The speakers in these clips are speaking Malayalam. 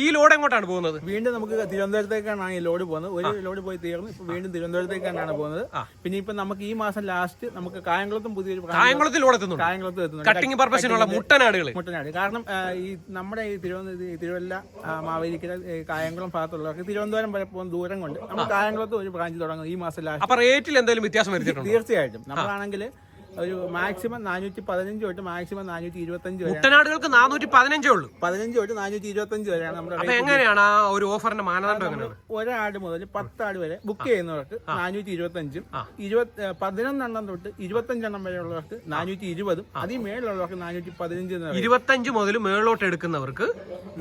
ഈ ലോഡ് എങ്ങോട്ടാണ് പോകുന്നത്? വീണ്ടും നമുക്ക് തിരുവനന്തപുരത്തേക്കാണ് ഈ ലോഡ് പോകുന്നത്. ഒരു ലോഡ് പോയി തീർന്നു ഇപ്പൊ വീണ്ടും തിരുവനന്തപുരത്തേക്കാണ് പോകുന്നത്. പിന്നെ ഇപ്പൊ നമുക്ക് ഈ മാസം ലാസ്റ്റ് നമുക്ക് കായംകുളത്തും പുതിയൊരു കായംകുളത്തിൽ ലോഡ് കായംകുളത്ത് എത്തുന്നു കട്ടിംഗ് പർപ്പസിനുള്ള മുട്ടനാടുകൾ മുട്ടനാട്. കാരണം ഈ നമ്മുടെ ഈ തിരുവനന്തപുരം തിരുവല്ല മാവേലിക്കര കായംകുളം ഭാഗത്തുള്ളവർക്ക് തിരുവനന്തപുരം വരെ പോകുന്ന ദൂരം കൊണ്ട് നമ്മൾ കായംകുളത്ത് ഒരു ബ്രാഞ്ച് തുടങ്ങും ഈ മാസം ലാസ്റ്റ് അപ്പൊ റേറ്റിൽ എന്തെങ്കിലും വ്യത്യാസം വരുത്തിയിട്ടുണ്ടോ? തീർച്ചയായിട്ടും. നമ്മളാണെങ്കിൽ ഒരു മാക്സിമം നാനൂറ്റി പതിനഞ്ച് തൊട്ട് മാക്സിമം നാനൂറ്റി ഇരുപത്തഞ്ച് വരെ മുട്ടനാടുകൾക്ക് നാനൂറ്റി പതിനഞ്ചേ ഉള്ളൂ. പതിനഞ്ച് തൊട്ട് നാനൂറ്റി ഇരുപത്തഞ്ച് വരെയാണ് നമ്മുടെ അപ്പൊ എങ്ങനെയാണ് ആ ഒരു ഓഫറിന്റെ മാനദണ്ഡം എങ്ങനെയാണ്? ഒരാട് മുതൽ പത്താട് വരെ ബുക്ക് ചെയ്യുന്നവർക്ക് നാനൂറ്റി ഇരുപത്തഞ്ചും ഇരുപത്തി പതിനൊന്നെണ്ണം തൊട്ട് ഇരുപത്തഞ്ചെണ്ണം വരെയുള്ളവർക്ക് നാനൂറ്റി ഇരുപതും അതിൽ മേളിലുള്ളവർക്ക് നാനൂറ്റി പതിനഞ്ച് എന്ന് പറയും. ഇരുപത്തഞ്ച് മുതൽ മേളിലോട്ട് എടുക്കുന്നവർക്ക്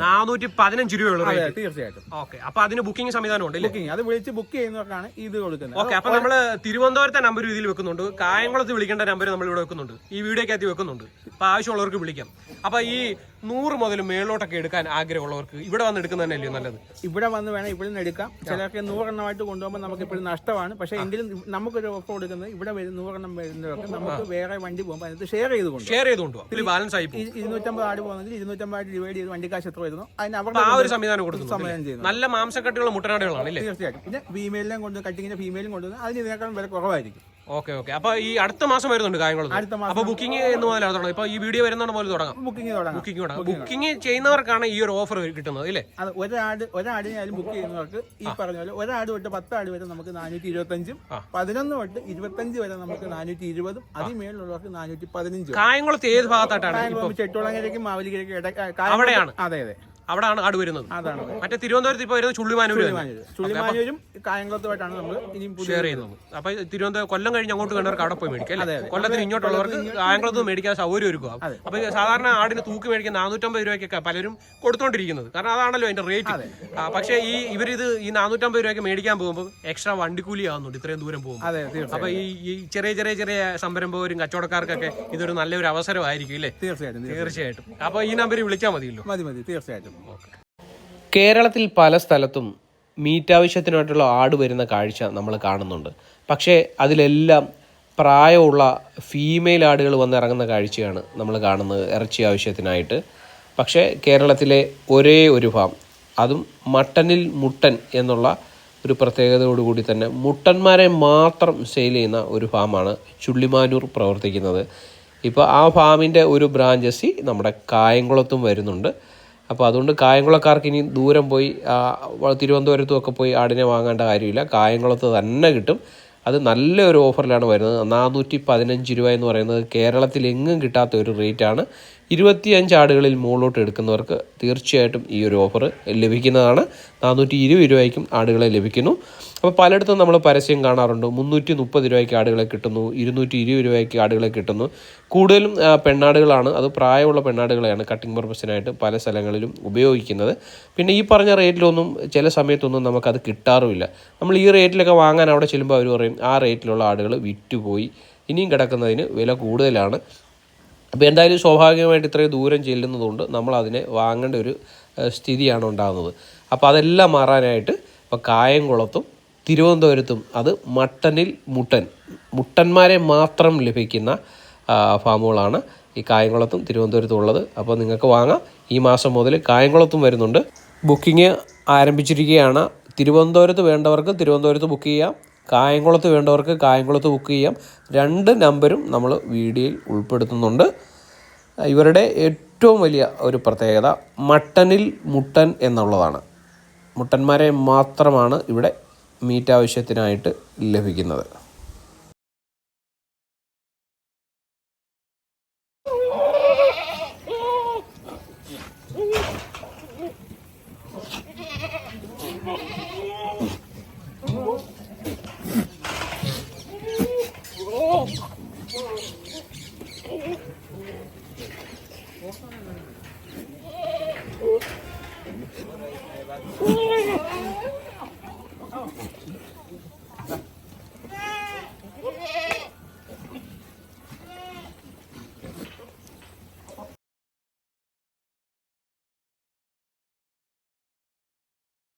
നാനൂറ്റി പതിനഞ്ച് രൂപയുള്ള അതെ, റേറ്റ് തീർച്ചയായിട്ടും. ഓക്കെ അപ്പൊ അതിന് ബുക്കിംഗ് സംവിധാനം ഉണ്ട് ബുക്കിംഗ് അത് വിളിച്ച് ബുക്ക് ചെയ്യുന്നവർക്കാണ് ഇത് കൊടുക്കുന്നത്. ഓക്കെ അപ്പൊ നമ്മൾ തിരുവനന്തപുരത്തെ നമ്പർ ഇതിൽ വെക്കുന്നുണ്ട്. കായംകുളത്ത് വിളിക്കേണ്ട നമ്പർ നമ്മൾ ഇവിടെ വെക്കുന്നുണ്ട്. ഈ വീഡിയോക്കകത്ത് വെക്കുന്നുണ്ട്. അപ്പോൾ ആവശ്യമുള്ളവർക്ക് വിളിക്കാം. അപ്പോൾ ഈ നൂറ് മുതൽ മേളിലോട്ടൊക്കെ എടുക്കാൻ ആഗ്രഹമുള്ളവർക്ക് ഇവിടെ വന്ന് എടുക്കുന്നത് തന്നെയല്ലേ നല്ലത്? ഇവിടെ വന്ന് വേണം ഇവിടെ നിന്ന് എടുക്കാം. ചിലർക്ക് നൂറെണ്ണമായിട്ട് കൊണ്ടുപോകുമ്പോൾ നമുക്ക് ഇപ്പോഴും നഷ്ടമാണ്. പക്ഷേ എങ്കിലും നമുക്കൊരു ഓഫർ കൊടുക്കുന്നത് ഇവിടെ വരും നൂറെണ്ണം വരുന്നവർക്ക് നമുക്ക് വേറെ വണ്ടി പോകുമ്പോൾ അതിനകത്ത് ഷെയർ ചെയ്ത് കൊണ്ട് ഷെയർ ചെയ്തുകൊണ്ട് ഇതിൽ ബാലൻസ് ആയി ഇരുന്നൂറ്റമ്പത് ആട് പോകുന്നെങ്കിൽ ഇരുന്നൂറ്റമ്പത് ഡിവൈഡ് ചെയ്ത് വണ്ടി കാശ് എത്ര വരുന്നു? അതിന് അവർ അവരുടെ ആ ഒരു സംവിധാനം കൊടുക്കും സമയം ചെയ്യുന്നു. നല്ല മാംസക്കട്ടിയുള്ള മുട്ടനാടുകളാണ് തീർച്ചയായിട്ടും. പിന്നെ ഫീമെയിലും കൊണ്ട് കട്ടിങ്ങിന്റെ ഫീമെയിലും കൊണ്ടുവന്ന് അതിന് ഇതിനേക്കാളും വില കുറവായിരിക്കും. Okay okay. അപ്പൊ ഈ അടുത്ത മാസം വരുന്നുണ്ട് കാര്യങ്ങൾ അപ്പൊ ബുക്കിംഗ് എന്ന് പോലെ തുടങ്ങും ഇപ്പൊ ഈ വീഡിയോ വരുന്ന പോലെ തുടങ്ങാം. ബുക്കിംഗ് തുടങ്ങാം. ബുക്കിംഗ് തുടങ്ങാം. ബുക്കിംഗ് ചെയ്യുന്നവർക്കാണ് ഈ ഒരു ഓഫർ കിട്ടുന്നത് അല്ലേ അത് ഒരാട് ഒരാടിനായാലും ബുക്ക് ചെയ്യുന്നവർക്ക് ഈ പറഞ്ഞ പോലെ ഒരാട് തൊട്ട് പത്ത് ആട് വരെ നമുക്ക് നാനൂറ്റി ഇരുപത്തഞ്ചും പതിനൊന്ന് തൊട്ട് ഇരുപത്തഞ്ച് വരെ നമുക്ക് നാനൂറ്റി ഇരുപതും അതിമേളിലുള്ളവർക്ക് നാനൂറ്റി പതിനഞ്ചും കായംകുളത്ത് ഏത് ഭാഗത്തായിട്ടാണ് ചെട്ടുളങ്ങരയ്ക്കും മാവേലിക്കരയ്ക്കും അവിടെയാണ്. അതെ അതെ. അവിടെയാണ് ആട് വരുന്നത്. അതാണ്. മറ്റേ തിരുവനന്തപുരത്ത് ഇപ്പൊ വരുന്നത് ചുള്ളിമാനൂര് ചുള്ളിമാനൂര്. ചുള്ളിമാനൂരും കായംകുളത്തുമായിട്ടാണ് നമ്മൾ ഇനി ഷെയർ ചെയ്യുന്നത്. അപ്പൊ തിരുവനന്തപുരം കൊല്ലം കഴിഞ്ഞ് അങ്ങോട്ട് കണ്ടവർക്ക് അവിടെ പോയി മേടിക്കാം അല്ലേ? കൊല്ലത്തിന് ഇങ്ങോട്ടുള്ളവർക്ക് കായംകുളത്ത് മേടിക്കാൻ സൗകര്യം ഒരുക്കുക. അപ്പൊ സാധാരണ ആടിന് തൂക്കി മേടിക്കാൻ നാനൂറ്റമ്പത് രൂപയ്ക്കൊക്കെ പലരും കൊടുത്തോണ്ടിരിക്കുന്നത്. കാരണം അതാണല്ലോ അതിന്റെ റേറ്റ് പക്ഷേ ഈ ഇവരിത് ഈ നാനൂറ്റമ്പത് രൂപയ്ക്ക് മേടിക്കാൻ പോകുമ്പോൾ എക്സ്ട്രാ വണ്ടിക്കൂലി ആവുന്നുണ്ട് ഇത്രയും ദൂരം പോകുമ്പോൾ. അപ്പൊ ഈ ചെറിയ ചെറിയ ചെറിയ സംരംഭകരും കച്ചവടക്കാർക്കൊക്കെ ഇതൊരു നല്ലൊരു അവസരമായിരിക്കും അല്ലേ തീർച്ചയായിട്ടും തീർച്ചയായിട്ടും. തീർച്ചയായിട്ടും. അപ്പൊ ഈ നമ്പറിൽ വിളിച്ചാൽ മതിയല്ലോ. മതി മതി തീർച്ചയായിട്ടും. കേരളത്തിൽ പല സ്ഥലത്തും മീറ്റാവശ്യത്തിനായിട്ടുള്ള ആട് വരുന്ന കാഴ്ച നമ്മൾ കാണുന്നുണ്ട്. പക്ഷേ അതിലെല്ലാം പ്രായമുള്ള ഫീമെയിൽ ആടുകൾ വന്നിറങ്ങുന്ന കാഴ്ചയാണ് നമ്മൾ കാണുന്നത് ഇറച്ചി ആവശ്യത്തിനായിട്ട്. പക്ഷേ കേരളത്തിലെ ഒരേ ഒരു ഫാം അതും മട്ടനിൽ മുട്ടൻ എന്നുള്ള ഒരു പ്രത്യേകതയോടുകൂടി തന്നെ മുട്ടന്മാരെ മാത്രം സെയിൽ ചെയ്യുന്ന ഒരു ഫാമാണ് ചുള്ളിമാനൂർ പ്രവർത്തിക്കുന്നത്. ഇപ്പോൾ ആ ഫാമിന്റെ ഒരു ബ്രാഞ്ചസി നമ്മുടെ കായംകുളത്തും വരുന്നുണ്ട്. അപ്പോൾ അതുകൊണ്ട് കായംകുളക്കാർക്ക് ഇനി ദൂരം പോയി തിരുവനന്തപുരത്തും ഒക്കെ പോയി ആടിനെ വാങ്ങേണ്ട കാര്യമില്ല. കായംകുളത്ത് തന്നെ കിട്ടും. അത് നല്ലൊരു ഓഫറിലാണ് വരുന്നത്. നാനൂറ്റി പതിനഞ്ച് രൂപ എന്ന് പറയുന്നത് കേരളത്തിൽ എങ്ങും കിട്ടാത്ത ഒരു റേറ്റാണ്. ഇരുപത്തിയഞ്ച് ആടുകളിൽ മുകളിലോട്ട് എടുക്കുന്നവർക്ക് തീർച്ചയായിട്ടും ഈ ഒരു ഓഫർ ലഭിക്കുന്നതാണ്. നാനൂറ്റി ഇരുപത് രൂപയ്ക്കും ആടുകളെ ലഭിക്കുന്നു. അപ്പോൾ പലയിടത്തും നമ്മൾ പരസ്യം കാണാറുണ്ട്. മുന്നൂറ്റി മുപ്പത് രൂപയ്ക്ക് ആടുകളെ കിട്ടുന്നു. ഇരുന്നൂറ്റി ഇരുപത് രൂപയ്ക്ക് ആടുകളെ കിട്ടുന്നു. കൂടുതലും പെണ്ണാടുകളാണ്. അത് പ്രായമുള്ള പെണ്ണാടുകളെയാണ് കട്ടിംഗ് പർപ്പസിനായിട്ട് പല സ്ഥലങ്ങളിലും ഉപയോഗിക്കുന്നത്. പിന്നെ ഈ പറഞ്ഞ റേറ്റിലൊന്നും ചില സമയത്തൊന്നും നമുക്കത് കിട്ടാറുമില്ല. നമ്മൾ ഈ റേറ്റിലൊക്കെ വാങ്ങാൻ അവിടെ ചെല്ലുമ്പോൾ അവർ പറയും ആ റേറ്റിലുള്ള ആടുകൾ വിറ്റുപോയി. ഇനിയും കിടക്കുന്നതിന് വില കൂടുതലാണ്. അപ്പോൾ എന്തായാലും സ്വാഭാവികമായിട്ട് ഇത്രയും ദൂരം ചെല്ലുന്നതുകൊണ്ട് നമ്മൾ അതിനെ വാങ്ങേണ്ട ഒരു സ്ഥിതിയാണ് ഉണ്ടാകുന്നത്. അപ്പോൾ അതെല്ലാം മാറാനായിട്ട് ഇപ്പോൾ കായംകുളത്തും തിരുവനന്തപുരത്തും അത് മട്ടനിൽ മുട്ടൻ മുട്ടന്മാരെ മാത്രം ലഭിക്കുന്ന ഫാമുകളാണ് ഈ കായംകുളത്തും തിരുവനന്തപുരത്തും ഉള്ളത്. അപ്പോൾ നിങ്ങൾക്ക് വാങ്ങാം. ഈ മാസം മുതൽ കായംകുളത്തും വരുന്നുണ്ട്. ബുക്കിംഗ് ആരംഭിച്ചിരിക്കുകയാണ്. തിരുവനന്തപുരത്ത് വേണ്ടവർക്ക് തിരുവനന്തപുരത്ത് ബുക്ക് ചെയ്യാം. കായംകുളത്ത് വേണ്ടവർക്ക് കായംകുളത്ത് ബുക്ക് ചെയ്യാം. രണ്ട് നമ്പരും നമ്മൾ വീഡിയോയിൽ ഉൾപ്പെടുത്തുന്നുണ്ട്. ഇവരുടെ ഏറ്റവും വലിയ ഒരു പ്രത്യേകത മട്ടനിൽ മുട്ടൻ എന്നുള്ളതാണ്. മുട്ടന്മാരെ മാത്രമാണ് ഇവിടെ മീറ്റ് ആവശ്യത്തിനായിട്ട് ലഭിക്കുന്നത്.